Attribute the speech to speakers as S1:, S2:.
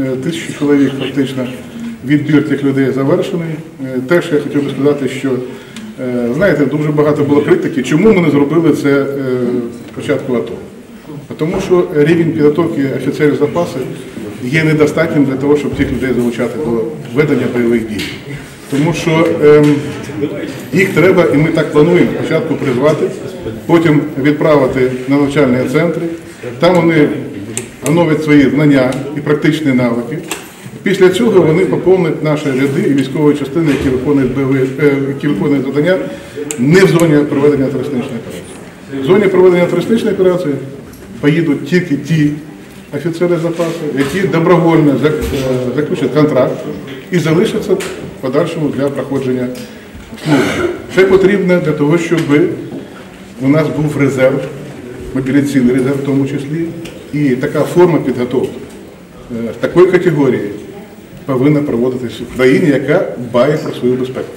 S1: е, тисячу чоловік фактично. Відбір тих людей завершений. Е, Теж я хотів би сказати, що е, знаєте, дуже багато було критики, чому ми не зробили це спочатку АТО. Тому що рівень підготовки офіцерів запасу є недостатнім для того, щоб цих людей залучати до ведення бойових дій. Тому що ем, їх треба, і ми так плануємо, спочатку призвати, потім відправити на навчальні центри. Там вони оновлять свої знання і практичні навики. Після цього вони поповнять наші ряди і військові частини, які виконують бойові, е, які виконують завдання не в зоні проведення терористичної операції. В зоні проведення терористичної операції поїдуть тільки ті офіцери запасу, які добровольно е, заключать контракт і залишаться в подальшому для проходження служби. Це потрібно для того, щоб у нас був резерв, мобілізаційний резерв в тому числі, і така форма підготовки в такої категорії повинна проводитися в країні, яка дбає про свою безпеку.